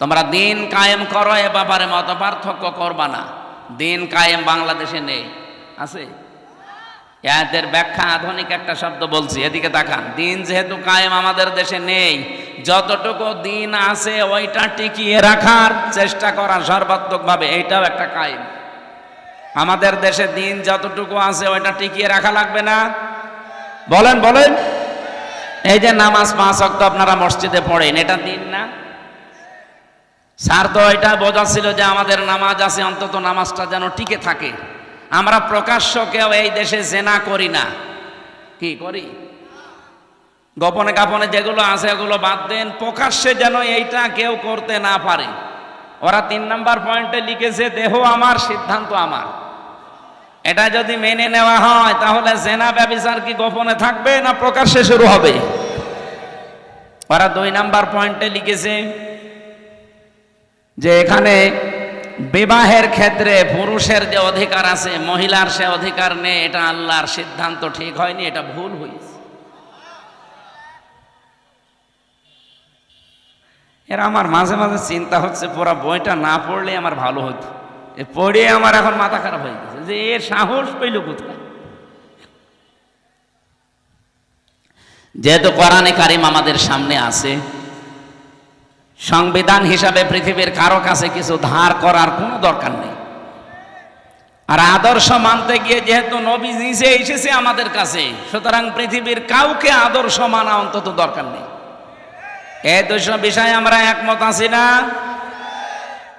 তোমরা দিন কায়েম করো, এ ব্যাপারে মত পার্থক্য করবা না। দিন কায়েম বাংলাদেশে নেই। আছে? এদের ব্যাখ্যা আধুনিক একটা শব্দ বলছি, এদিকে তাকান। দিন যেহেতু কায়েম আমাদের দেশে নেই, যতটুকু দিন আছে ওইটা টিকিয়ে রাখার চেষ্টা করা সর্বাত্মকভাবে, এইটাও একটা কায়েম। আমাদের দেশে দিন যতটুকু আছে ওইটা টিকিয়ে রাখা লাগবে না। বলেন বলেন। এই যে নামাজ পাঁচ অক্ট আপনারা মসজিদে পড়েন, এটা দিন না? স্যার, তো এটা বোঝাচ্ছিল যে আমাদের নামাজ আছে, অন্তত নামাজটা যেন টিকে থাকে। আমরা প্রকাশ্য কেউ এই দেশে জেনা করি না। কি করি? গোপনে কাপনে যেগুলো আছে, ওগুলো বাদ দেন। প্রকাশ্যে যেন এইটা কেউ করতে না পারে। ওরা তিন নাম্বার পয়েন্টে লিখেছে, দেহ আমার, সিদ্ধান্ত আমার। এটা যদি মেনে নেওয়া হয়, তাহলে জেনা ব্যবচার কি গোপনে থাকবে না প্রকাশ্যে শুরু হবে? ওরা দুই নাম্বার পয়েন্টে লিখেছে যে এখানে বিবাহের ক্ষেত্রে পুরুষের যে অধিকার আছে, মহিলার সে অধিকার নেই, এটা আল্লাহর সিদ্ধান্ত ঠিক হয়নি, এটা ভুল হয়েছে এর আমার মাঝে মাঝে চিন্তা হচ্ছে, পুরো বইটা না পড়লে আমার ভালো হতো। এ পড়ে আমার এখন মাথা খারাপ হয়ে গেছে, যে এর সাহস পেল কোথায়? যেহেতু কোরআনে কারিম আমাদের সামনে আছে সংবিধান হিসাবে পৃথিবীর কারও কাছে কিছু ধার করার কোনো দরকার নেই। আর আদর্শ মানতে গিয়ে যেহেতু নবী নিজে এসেছে আমাদের কাছে, সুতরাং পৃথিবীর কাউকে আদর্শ মানা অন্তত দরকার নেই। এই দুশো বিষয়ে আমরা একমত আছি না?